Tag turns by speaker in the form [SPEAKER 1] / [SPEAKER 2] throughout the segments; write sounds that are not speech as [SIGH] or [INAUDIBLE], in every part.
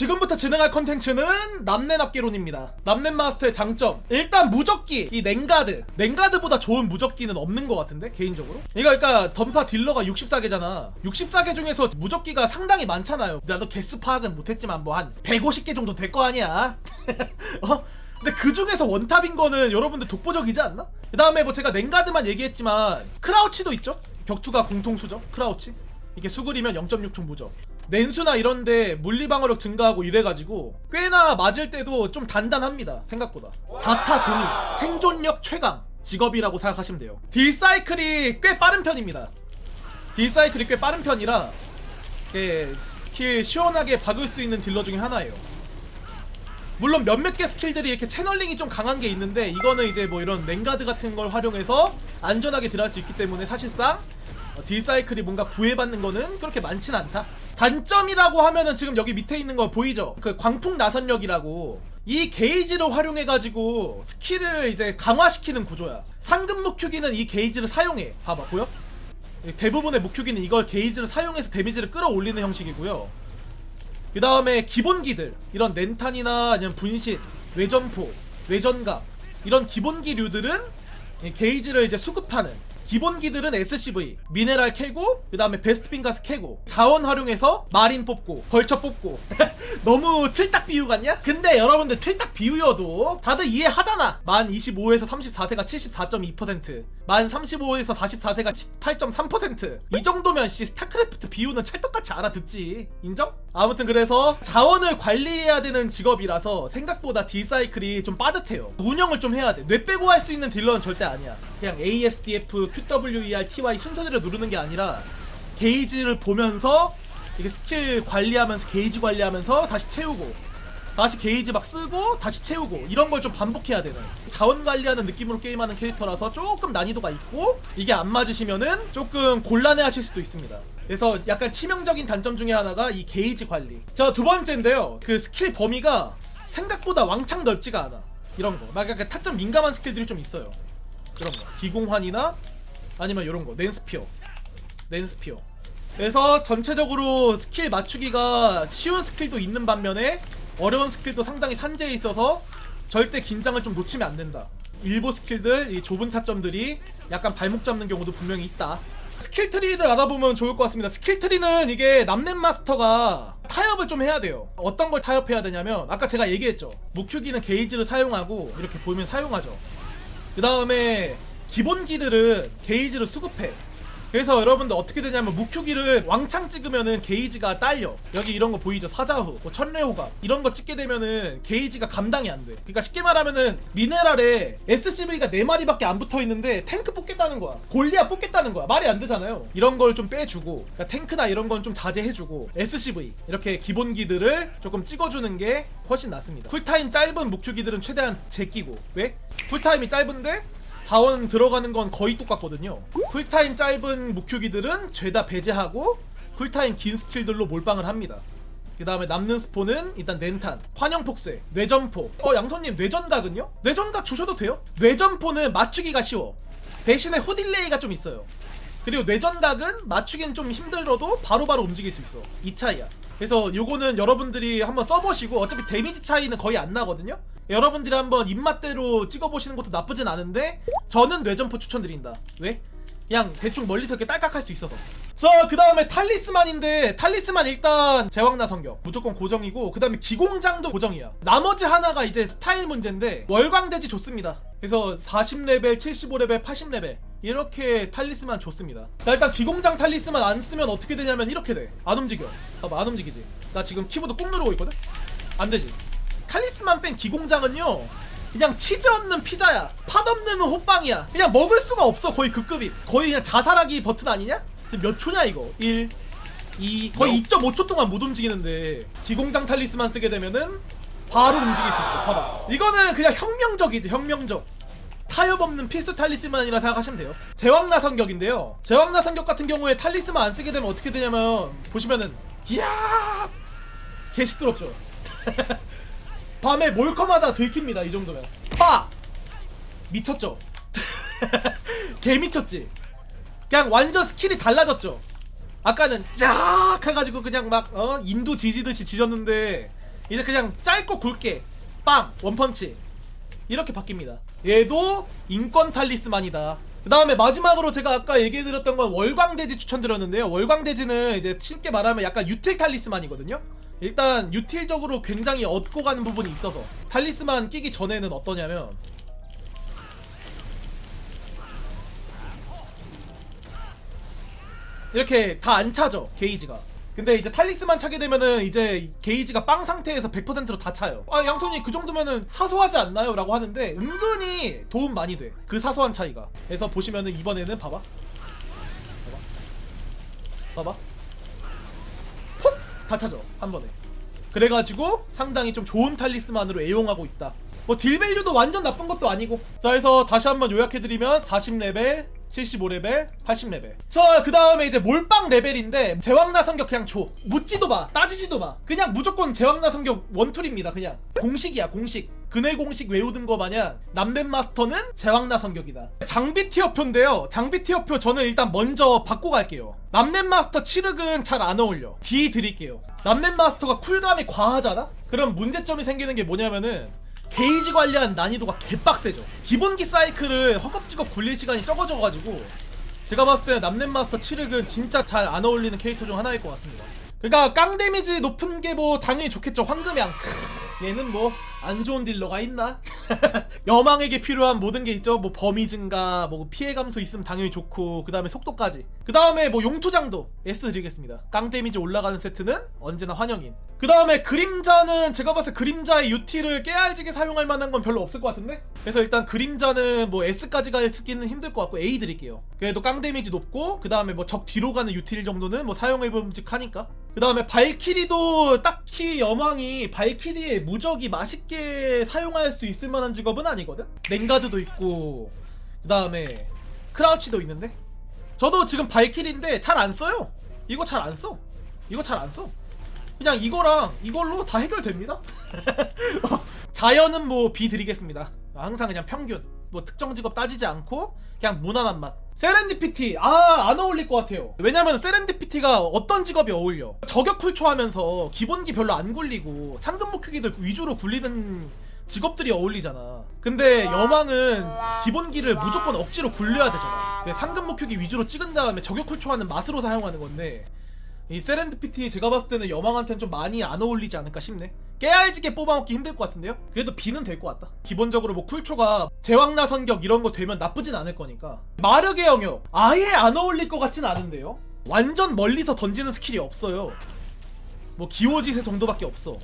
[SPEAKER 1] 지금부터 진행할 컨텐츠는 남넷압기론입니다. 남넷 마스터의 장점. 일단 무적기, 이 냉가드. 냉가드보다 좋은 무적기는 없는 것 같은데, 개인적으로. 이거 그러니까 던파 딜러가 64개잖아. 64개 중에서 무적기가 상당히 많잖아요. 나도 개수 파악은 못했지만 뭐 한 150개 정도 될 거 아니야. [LAUGHS] 어? 근데 그 중에서 원탑인 거는 여러분들 독보적이지 않나? 그 다음에 뭐 제가 냉가드만 얘기했지만 크라우치도 있죠? 격투가 공통수죠? 크라우치? 이게 수그리면 0.6총 무적. 낸수나 이런데 물리방어력 증가하고 이래가지고 꽤나 맞을 때도 좀 단단합니다. 생각보다. 자타 동이 생존력 최강 직업이라고 생각하시면 돼요. 딜사이클이 꽤 빠른 편입니다. 딜사이클이 꽤 빠른 편이라 예, 스킬 시원하게 박을 수 있는 딜러 중에 하나예요. 물론 몇몇 개 스킬들이 이렇게 채널링이 좀 강한 게 있는데 이거는 이제 뭐 이런 랭가드 같은 걸 활용해서 안전하게 딜할 수 있기 때문에 사실상 어, 딜사이클이 뭔가 구애받는 거는 그렇게 많진 않다. 단점이라고 하면은 지금 여기 밑에 있는 거 보이죠? 그 광풍 나선력이라고 이 게이지를 활용해가지고 스킬을 이제 강화시키는 구조야. 상급 무큐기는 이 게이지를 사용해. 봐봐, 보여? 대부분의 무큐기는 이걸 게이지를 사용해서 데미지를 끌어올리는 형식이고요. 그 다음에 기본기들 이런 렌탄이나 아니면 분신, 외전포, 외전각 이런 기본기류들은 이 게이지를 이제 수급하는 기본기들은 SCV, 미네랄 캐고 그 다음에 베스트빈가스 캐고 자원 활용해서 마린 뽑고 벌처 뽑고. [LAUGHS] 너무 틀딱 비유 같냐? 근데 여러분들 틀딱 비유여도 다들 이해하잖아. 만 25에서 34세가 74.2%만 35에서 44세가 18.3%이 정도면 씨 스타크래프트 비유는 찰떡같이 알아듣지. 인정? 아무튼 그래서 자원을 관리해야 되는 직업이라서 생각보다 딜사이클이 좀 빠듯해요. 운영을 좀 해야 돼뇌 빼고 할 수 있는 딜러는 절대 아니야. 그냥 ASDF, QWER, TY 순서대로 누르는 게 아니라 게이지를 보면서 이게 스킬 관리하면서 게이지 관리하면서 다시 채우고 다시 게이지 막 쓰고 다시 채우고 이런 걸 좀 반복해야 되는 자원 관리하는 느낌으로 게임하는 캐릭터라서 조금 난이도가 있고 이게 안 맞으시면은 조금 곤란해 하실 수도 있습니다. 그래서 약간 치명적인 단점 중에 하나가 이 게이지 관리. 자 두 번째인데요. 그 스킬 범위가 생각보다 왕창 넓지가 않아. 이런 거막 약간 타점 민감한 스킬들이 좀 있어요. 이런 거. 비공환이나 아니면 이런 거 낸스피어 낸스피어 그래서 전체적으로 스킬 맞추기가 쉬운 스킬도 있는 반면에 어려운 스킬도 상당히 산재해 있어서 절대 긴장을 좀 놓치면 안 된다. 일부 스킬들, 이 좁은 타점들이 약간 발목 잡는 경우도 분명히 있다. 스킬 트리를 알아보면 좋을 것 같습니다. 스킬 트리는 이게 남넷 마스터가 타협을 좀 해야 돼요. 어떤 걸 타협해야 되냐면 아까 제가 얘기했죠. 무큐기는 게이지를 사용하고 이렇게 보면 사용하죠. 그 다음에 기본기들은 게이지를 수급해. 그래서 여러분들 어떻게 되냐면 무큐기를 왕창 찍으면은 게이지가 딸려. 여기 이런 거 보이죠? 사자후 뭐 천레호가 이런 거 찍게 되면은 게이지가 감당이 안돼. 그러니까 쉽게 말하면은 미네랄에 SCV가 4마리밖에 안 붙어있는데 탱크 뽑겠다는 거야. 골리아 뽑겠다는 거야. 말이 안 되잖아요. 이런 걸 좀 빼주고 그러니까 탱크나 이런 건 좀 자제해주고 SCV 이렇게 기본기들을 조금 찍어주는 게 훨씬 낫습니다. 쿨타임 짧은 무큐기들은 최대한 제끼고. 왜? 쿨타임이 짧은데 자원 들어가는 건 거의 똑같거든요. 쿨타임 짧은 무큐기들은 죄다 배제하고 쿨타임 긴 스킬들로 몰빵을 합니다. 그 다음에 남는 스포는 일단 렌탄, 환영폭세, 뇌전포. 어 양손님 뇌전각은요? 뇌전각 주셔도 돼요? 뇌전포는 맞추기가 쉬워. 대신에 후딜레이가 좀 있어요. 그리고 뇌전각은 맞추기는 좀 힘들어도 바로바로 움직일 수 있어. 이 차이야. 그래서 요거는 여러분들이 한번 써보시고 어차피 데미지 차이는 거의 안 나거든요? 여러분들이 한번 입맛대로 찍어보시는 것도 나쁘진 않은데 저는 뇌전포 추천드린다. 왜? 그냥 대충 멀리서 이렇게 딸깍할 수 있어서. 자, 그 다음에 탈리스만인데, 탈리스만 일단 제왕나 성격. 무조건 고정이고, 그 다음에 기공장도 고정이야. 나머지 하나가 이제 스타일 문제인데, 월광돼지 좋습니다. 그래서 40레벨, 75레벨, 80레벨. 이렇게 탈리스만 좋습니다. 자, 일단 기공장 탈리스만 안 쓰면 어떻게 되냐면 이렇게 돼. 안 움직여. 봐봐, 안 움직이지. 나 지금 키보드 꾹 누르고 있거든? 안 되지. 탈리스만 뺀 기공장은요, 그냥 치즈 없는 피자야. 팥 없는 호빵이야. 그냥 먹을 수가 없어. 거의 그 급이. 거의 그냥 자살하기 버튼 아니냐? 지금 몇 초냐 이거? 1 2 거의 2.5초 동안 못 움직이는데 기공장 탈리스만 쓰게 되면은 바로 움직일 수 있어. 봐봐. 이거는 그냥 혁명적이지. 혁명적. 타협 없는 필수 탈리스만이라 생각하시면 돼요. 제왕나 성격인데요. 제왕나 성격 같은 경우에 탈리스만 안 쓰게 되면 어떻게 되냐면 보시면은 이야 개 시끄럽죠. [LAUGHS] 밤에 몰컴하다 들킵니다 이 정도면 빠 미쳤죠 [LAUGHS] 개 미쳤지 그냥 완전 스킬이 달라졌죠 아까는 쫙 해가지고 그냥 막 어? 인도 지지듯이 지졌는데 이제 그냥 짧고 굵게 빵 원펀치 이렇게 바뀝니다. 얘도 인권 탈리스만이다. 그 다음에 마지막으로 제가 아까 얘기해드렸던 건 월광돼지 추천드렸는데요. 월광돼지는 이제 쉽게 말하면 약간 유틸 탈리스만이거든요. 일단 유틸적으로 굉장히 얻고 가는 부분이 있어서 탈리스만 끼기 전에는 어떠냐면 이렇게 다 안 차죠 게이지가 근데 이제 탈리스만 차게 되면은 이제 게이지가 빵 상태에서 100%로 다 차요. 아 양손이 그 정도면은 사소하지 않나요? 라고 하는데 은근히 도움 많이 돼 그 사소한 차이가. 그래서 보시면은 이번에는 봐봐. 봐봐. 봐봐. 폭! 다 차죠. 한 번에. 그래가지고 상당히 좀 좋은 탈리스만으로 애용하고 있다. 뭐 딜밸류도 완전 나쁜 것도 아니고. 자 그래서 다시 한번 요약해드리면 40레벨 75레벨, 80레벨. 자, 그 다음에 이제 몰빵 레벨인데, 제왕나 성격 그냥 줘. 묻지도 마. 따지지도 마. 그냥 무조건 제왕나 성격 원툴입니다, 그냥. 공식이야, 공식. 근해 공식 외우던 거 마냥 남된 마스터는 제왕나 성격이다. 장비 티어표인데요. 장비 티어표 저는 일단 먼저 바꿔 갈게요. 남넷 마스터 칠흑은 잘 안 어울려. D 드릴게요. 남넷 마스터가 쿨감이 과하잖아? 그럼 문제점이 생기는 게 뭐냐면은 게이지 관리한 난이도가 개빡세죠. 기본기 사이클을 허겁지겁 굴릴 시간이 적어져가지고 제가 봤을 때 남넷 마스터 7흑은 진짜 잘 안 어울리는 캐릭터 중 하나일 것 같습니다. 그러니까 깡 데미지 높은 게 뭐 당연히 좋겠죠. 황금양. 크, 얘는 뭐 안 좋은 딜러가 있나? [LAUGHS] 여망에게 필요한 모든 게 있죠. 뭐 범위 증가, 뭐 피해 감소 있으면 당연히 좋고 그 다음에 속도까지. 그 다음에 뭐 용투장도 S 드리겠습니다. 깡 데미지 올라가는 세트는 언제나 환영인. 그 다음에 그림자는 제가 봤을 때 그림자의 UT를 깨알지게 사용할 만한 건 별로 없을 것 같은데? 그래서 일단 그림자는 뭐 S까지 갈 쓰기는 힘들 것 같고 A 드릴게요. 그래도 깡 데미지 높고 그 다음에 뭐 적 뒤로 가는 유틸 정도는 뭐 사용해봄직하니까. 그 다음에 발키리도 딱히 여망이 발키리의 무적이 맛있게 사용할 수 있을 만한 직업은 아니거든? 랭가드도 있고 그 다음에 크라우치도 있는데? 저도 지금 발키리인데 잘 안 써요. 이거 잘 안 써. 이거 잘 안 써. 그냥 이거랑 이걸로 다 해결됩니다. [LAUGHS] 자연은 뭐 B 드리겠습니다. 항상 그냥 평균 뭐 특정 직업 따지지 않고 그냥 무난한 맛. 세렌디피티. 아 안 어울릴 것 같아요. 왜냐면 세렌디피티가 어떤 직업이 어울려. 저격 풀초 하면서 기본기 별로 안 굴리고 상금 목표기들 위주로 굴리는 직업들이 어울리잖아. 근데 여망은 기본기를 무조건 억지로 굴려야 되잖아. 상금 목표기 위주로 찍은 다음에 저격 풀초 하는 맛으로 사용하는 건데 이 세렌디피티 제가 봤을 때는 여망한테는 좀 많이 안 어울리지 않을까 싶네 깨알지게 뽑아먹기 힘들 것 같은데요? 그래도 B는 될 것 같다. 기본적으로 뭐 쿨초가 제왕나 선격 이런 거 되면 나쁘진 않을 거니까. 마력의 영역 아예 안 어울릴 것 같진 않은데요? 완전 멀리서 던지는 스킬이 없어요. 뭐 기호지세 정도밖에 없어.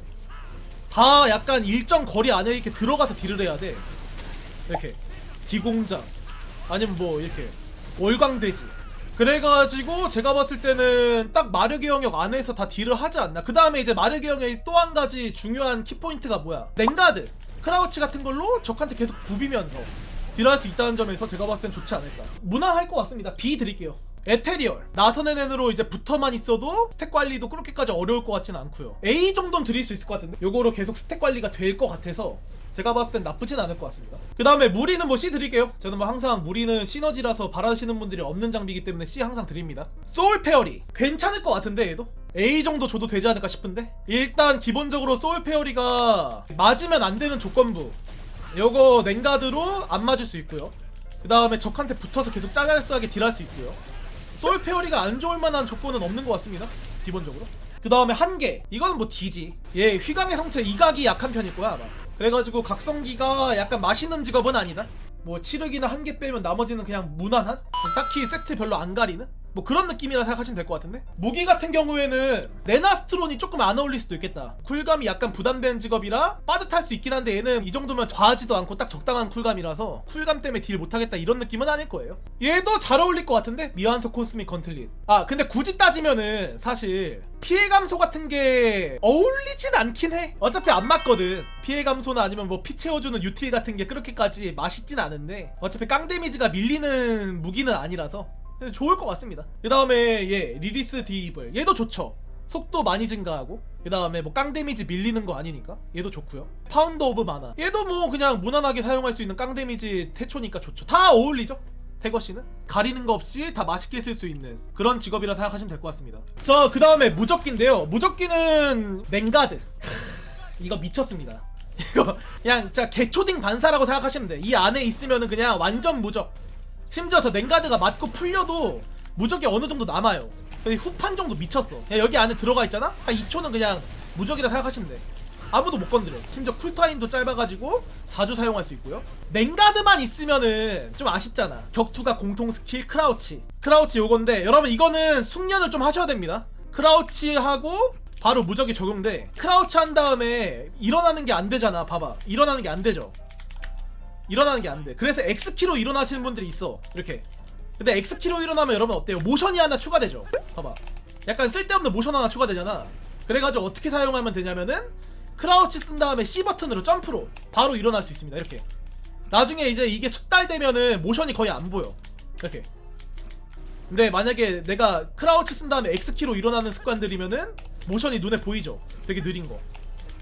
[SPEAKER 1] 다 약간 일정 거리 안에 이렇게 들어가서 딜을 해야 돼. 이렇게. 기공장. 아니면 뭐 이렇게 월광돼지 그래가지고 제가 봤을 때는 딱 마르게 영역 안에서 다 딜을 하지 않나. 그 다음에 이제 마르게 영역의 또 한 가지 중요한 키포인트가 뭐야? 랭가드. 크라우치 같은 걸로 적한테 계속 부비면서 딜할 수 있다는 점에서 제가 봤을 땐 좋지 않을까. 무난할 것 같습니다. B 드릴게요. 에테리얼. 나선의 앤으로 이제 붙어만 있어도 스택 관리도 그렇게까지 어려울 것 같지는 않고요. A 정도는 드릴 수 있을 것 같은데? 요거로 계속 스택 관리가 될 것 같아서 제가 봤을 땐 나쁘진 않을 것 같습니다. 그 다음에 무리는 뭐 C 드릴게요. 저는 뭐 항상 무리는 시너지라서 바라시는 분들이 없는 장비이기 때문에 C 항상 드립니다. 소울 페어리. 괜찮을 것 같은데 얘도? A 정도 줘도 되지 않을까 싶은데? 일단 기본적으로 소울 페어리가 맞으면 안 되는 조건부. 요거 냉가드로 안 맞을 수 있고요. 그 다음에 적한테 붙어서 계속 짜잘스하게 딜할 수 있고요. 소울 페어리가 안 좋을 만한 조건은 없는 것 같습니다 기본적으로. 그 다음에 한계 이거는 뭐 D지. 얘 휘강의 성체 이각이 약한 편일 거야 아마 그래가지고 각성기가 약간 맛있는 직업은 아니다. 뭐 칠흑이나 한 개 빼면 나머지는 그냥 무난한? 딱히 세트 별로 안 가리는 뭐 그런 느낌이라 생각하시면 될 것 같은데? 무기 같은 경우에는 레나스트론이 조금 안 어울릴 수도 있겠다. 쿨감이 약간 부담되는 직업이라 빠듯할 수 있긴 한데 얘는 이 정도면 과하지도 않고 딱 적당한 쿨감이라서 쿨감 때문에 딜 못하겠다 이런 느낌은 아닐 거예요. 얘도 잘 어울릴 것 같은데? 미완소 코스믹 건틀릿 아 근데 굳이 따지면은 사실 피해 감소 같은 게 어울리진 않긴 해. 어차피 안 맞거든. 피해 감소나 아니면 뭐 피 채워주는 유틸 같은 게 그렇게까지 맛있진 않은데 어차피 깡 데미지가 밀리는 무기는 아니라서 좋을 것 같습니다. 그 다음에 얘 리리스 디이블 얘도 좋죠. 속도 많이 증가하고 그 다음에 뭐 깡 데미지 밀리는 거 아니니까 얘도 좋고요. 파운드 오브 마나 얘도 뭐 그냥 무난하게 사용할 수 있는 깡 데미지 태초니까 좋죠. 다 어울리죠. 태거 씨는 가리는 거 없이 다 맛있게 쓸 수 있는 그런 직업이라 생각하시면 될 것 같습니다. 자, 그 다음에 무적기인데요. 무적기는 맹가드. 이거 미쳤습니다. [LAUGHS] 이거 그냥 진짜 개초딩 반사라고 생각하시면 돼. 이 안에 있으면은 그냥 완전 무적. 심지어 저 냉가드가 맞고 풀려도 무적이 어느 정도 남아요. 여기 후판 정도 미쳤어. 그냥 여기 안에 들어가 있잖아? 한 2초는 그냥 무적이라 생각하시면 돼. 아무도 못 건드려. 심지어 쿨타임도 짧아가지고 자주 사용할 수 있고요. 냉가드만 있으면은 좀 아쉽잖아. 격투가 공통 스킬 크라우치. 크라우치 요건데 여러분 이거는 숙련을 좀 하셔야 됩니다. 크라우치 하고 바로 무적이 적용돼. 크라우치 한 다음에 일어나는 게 안 되잖아. 봐봐. 일어나는 게 안 되죠. 일어나는 게 안 돼. 그래서 X키로 일어나시는 분들이 있어. 이렇게. 근데 X키로 일어나면 여러분 어때요? 모션이 하나 추가되죠. 봐봐. 약간 쓸데없는 모션 하나 추가되잖아. 그래가지고 어떻게 사용하면 되냐면은 크라우치 쓴 다음에 C 버튼으로 점프로 바로 일어날 수 있습니다. 이렇게. 나중에 이제 이게 숙달되면은 모션이 거의 안 보여. 이렇게. 근데 만약에 내가 크라우치 쓴 다음에 X키로 일어나는 습관들이면은 모션이 눈에 보이죠. 되게 느린 거.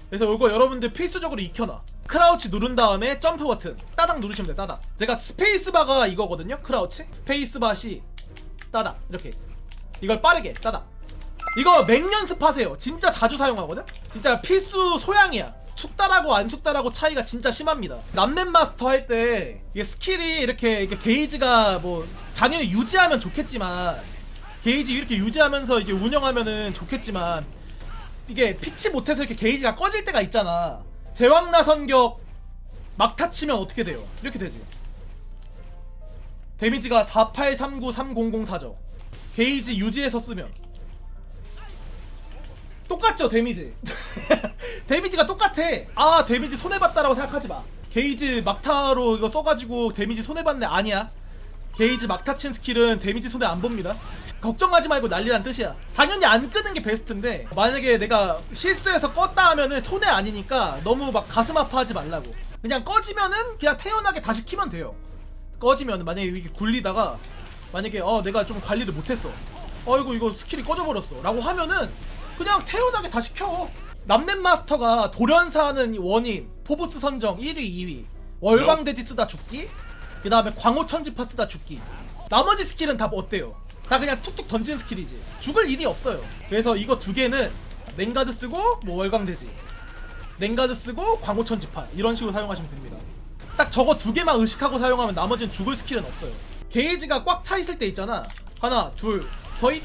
[SPEAKER 1] 그래서 이거 여러분들 필수적으로 익혀놔. 크라우치 누른 다음에 점프 버튼 따닥 누르시면 돼 따닥. 제가 스페이스바가 이거거든요. 크라우치. 스페이스바시 따닥 이렇게. 이걸 빠르게 따닥. 이거 맹 연습하세요. 진짜 자주 사용하거든. 진짜 필수 소양이야. 숙달하고 안 숙달하고 차이가 진짜 심합니다. 남넷 마스터 할 때 이게 스킬이 이렇게, 이렇게 게이지가 뭐 당연히 유지하면 좋겠지만 게이지 이렇게 유지하면서 이제 운영하면은 좋겠지만 이게 피치 못해서 이렇게 게이지가 꺼질 때가 있잖아. 제왕나 선격 막타 치면 어떻게 돼요? 이렇게 되지. 데미지가 4839300사죠. 게이지 유지해서 쓰면 똑같죠 데미지. [LAUGHS] 데미지가 똑같아. 아 데미지 손해 봤다라고 생각하지 마. 게이지 막타로 이거 써가지고 데미지 손해 봤네 아니야. 게이지 막타 친 스킬은 데미지 손해 안 봅니다. 걱정하지 말고 난리란 뜻이야. 당연히 안 끄는 게 베스트인데 만약에 내가 실수해서 껐다 하면은 손해 아니니까 너무 막 가슴 아파하지 말라고. 그냥 꺼지면은 그냥 태연하게 다시 키면 돼요. 꺼지면 만약에 이게 굴리다가 만약에 어 내가 좀 관리를 못했어. 어이구 이거 스킬이 꺼져버렸어. 라고 하면은 그냥 태연하게 다시 켜. 남넷 마스터가 돌연사하는 원인, 포브스 선정 1위, 2위, 월광돼지 쓰다 죽기, 그 다음에 광호 천지파 쓰다 죽기. 나머지 스킬은 다뭐 어때요? 다 그냥 툭툭 던지는 스킬이지. 죽을 일이 없어요. 그래서 이거 두 개는 냉가드 쓰고 뭐 월광돼지, 냉가드 쓰고 광호 천지파 이런 식으로 사용하시면 됩니다. 딱 저거 두 개만 의식하고 사용하면 나머지는 죽을 스킬은 없어요. 게이지가 꽉 차 있을 때 있잖아. 하나, 둘, 서잇,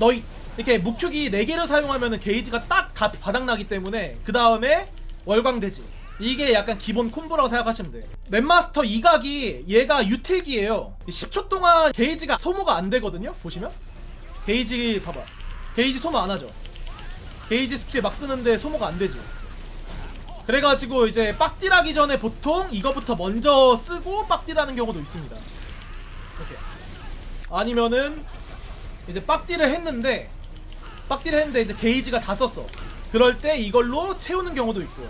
[SPEAKER 1] 너잇. 이렇게 무큐기 4개를 사용하면 게이지가 딱 다 바닥나기 때문에 그 다음에 월광돼지. 이게 약간 기본 콤보라고 생각하시면 돼. 맵마스터 이각이 얘가 유틸기예요. 10초 동안 게이지가 소모가 안 되거든요. 보시면 게이지 봐봐. 게이지 소모 안 하죠. 게이지 스킬 막 쓰는데 소모가 안 되지. 그래가지고 이제 빡딜하기 전에 보통 이거부터 먼저 쓰고 빡딜하는 경우도 있습니다. 이렇게. 아니면은 이제 빡딜을 했는데 빡딜을 했는데 이제 게이지가 다 썼어. 그럴 때 이걸로 채우는 경우도 있고요.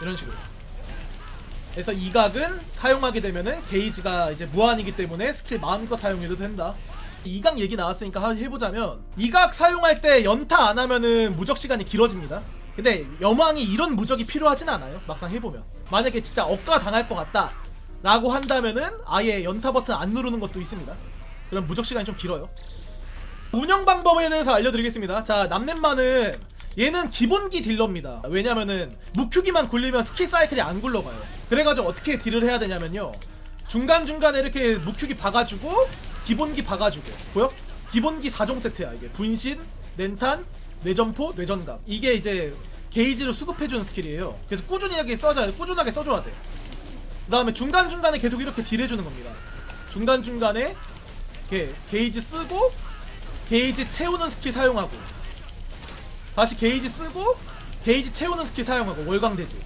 [SPEAKER 1] 이런 식으로. 그래서 이 각은 사용하게 되면은 게이지가 이제 무한이기 때문에 스킬 마음껏 사용해도 된다. 이 각 얘기 나왔으니까 하- 해보자면 이 각 사용할 때 연타 안 하면은 무적 시간이 길어집니다. 근데 여망이 이런 무적이 필요하진 않아요. 막상 해보면 만약에 진짜 억가 당할 것 같다 라고 한다면은 아예 연타 버튼 안 누르는 것도 있습니다. 그럼 무적 시간이 좀 길어요. 운영 방법에 대해서 알려드리겠습니다. 자, 남넷만은 얘는 기본기 딜러입니다. 왜냐면은 무큐기만 굴리면 스킬 사이클이 안 굴러가요. 그래가지고 어떻게 딜을 해야 되냐면요. 중간중간에 이렇게 무큐기 박아주고 기본기 박아주고 보여? 기본기 4종 세트야 이게 분신, 렌탄, 뇌점포, 뇌전각 이게 이제 게이지를 수급해주는 스킬이에요. 그래서 꾸준하게 써줘야 돼. 꾸준하게 써줘야 돼. 그 다음에 중간중간에 계속 이렇게 딜해주는 겁니다. 중간중간에 이렇게 게이지 쓰고 게이지 채우는 스킬 사용하고 다시 게이지 쓰고 게이지 채우는 스킬 사용하고 월광돼지.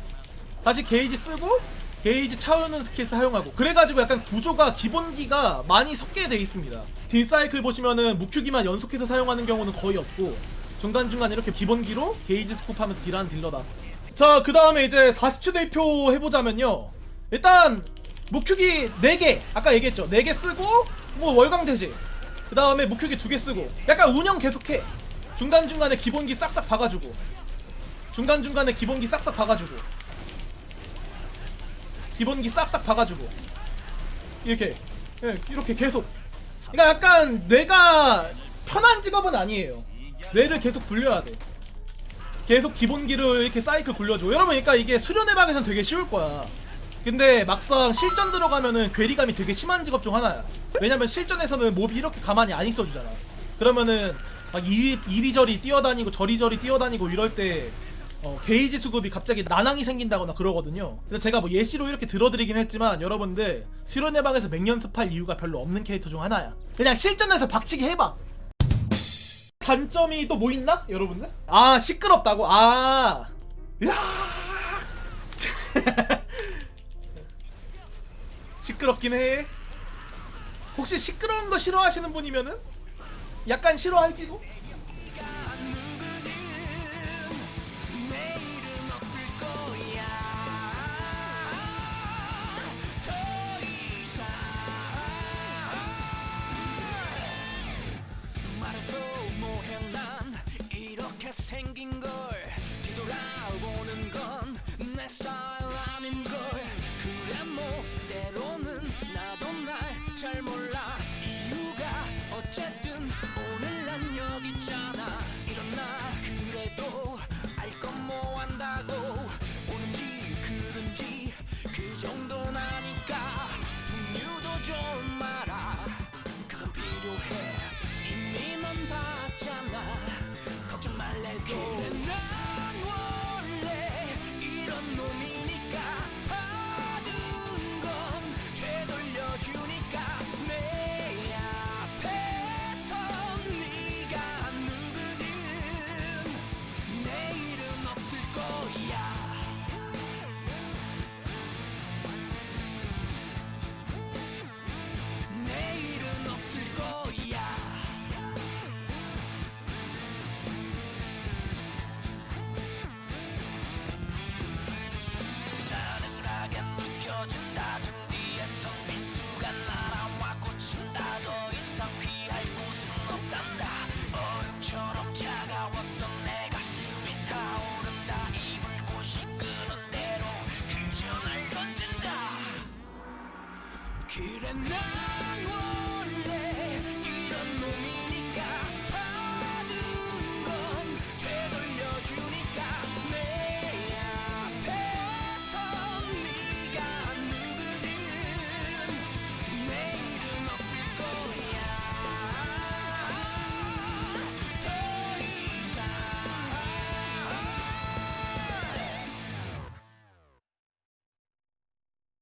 [SPEAKER 1] 다시 게이지 쓰고 게이지 채우는 스킬 사용하고. 그래가지고 약간 구조가 기본기가 많이 섞게 돼 있습니다. 딜 사이클 보시면은 무큐기만 연속해서 사용하는 경우는 거의 없고 중간중간 이렇게 기본기로 게이지 스kup하면서 딜하는 딜러다. 자 그 다음에 이제 40초 대표 해보자면요. 일단 무큐기 4개 아까 얘기했죠? 4개 쓰고 뭐 월광돼지. 그 다음에 무큐기 2개 쓰고. 약간 운영 계속해 중간중간에 기본기 싹싹 박아주고. 중간중간에 기본기 싹싹 박아주고. 기본기 싹싹 박아주고. 이렇게 예, 이렇게 계속. 그러니까 약간 뇌가 편한 직업은 아니에요. 뇌를 계속 굴려야 돼.
[SPEAKER 2] 계속 기본기를 이렇게 사이클 굴려줘 여러분 그러니까 이게 수련의 방에서는 되게 쉬울 거야. 근데 막상 실전 들어가면은 괴리감이 되게 심한 직업 중 하나야. 왜냐면 실전에서는 몹이 이렇게 가만히 안 있어주잖아. 그러면은 막 이리, 이리저리 뛰어다니고 저리저리 뛰어다니고 이럴 때 어, 게이지 수급이 갑자기 난항이 생긴다거나 그러거든요. 그래서 제가 뭐 예시로 이렇게 들어드리긴 했지만 여러분들 수련의 방에서 맹연습할 이유가 별로 없는 캐릭터 중 하나야. 그냥 실전에서 박치기 해봐. 단점이 또 뭐 있나? 여러분들? 아 시끄럽다고? 아 으아 [LAUGHS] 시끄럽긴 해. 혹시 시끄러운 거 싫어하시는 분이면은 약간 싫어할지도?
[SPEAKER 3] tonight.